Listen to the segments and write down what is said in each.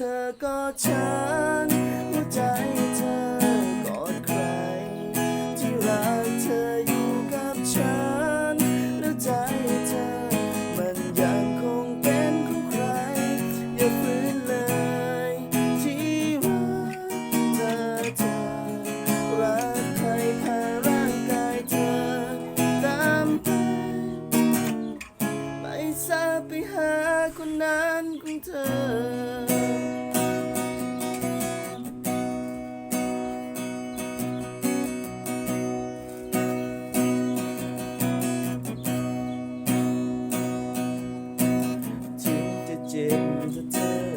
เธอก็ฉันหัวใจเธอกอดใคร ที่รักเธออยู่กับฉัน times a.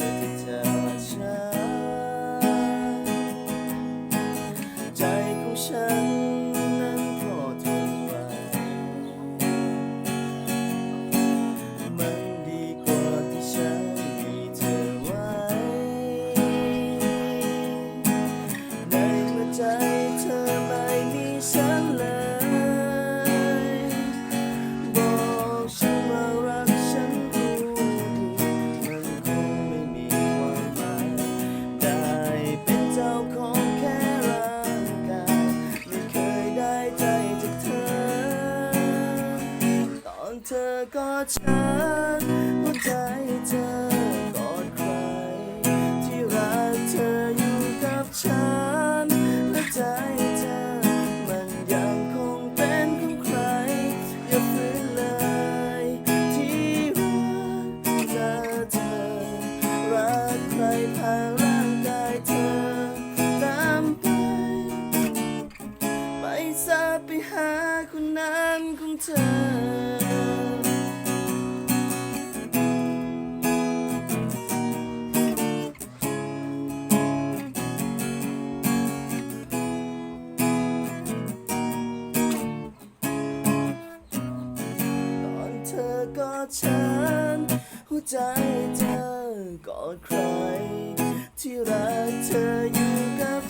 กอดฉันหัวใจเธอกอดใคร ที่รักเธออยู่กับฉันและใจเธอ มันยังคงเป็นของใคร อย่าฝืนเลย ที่รักเธอเธอ รักใครพาร่างกายเธอตามไป ไปซาไปหาคนนั้นของเธอ กอดฉัน หัวใจเธอกอดใคร ที่รักเธออยู่กับ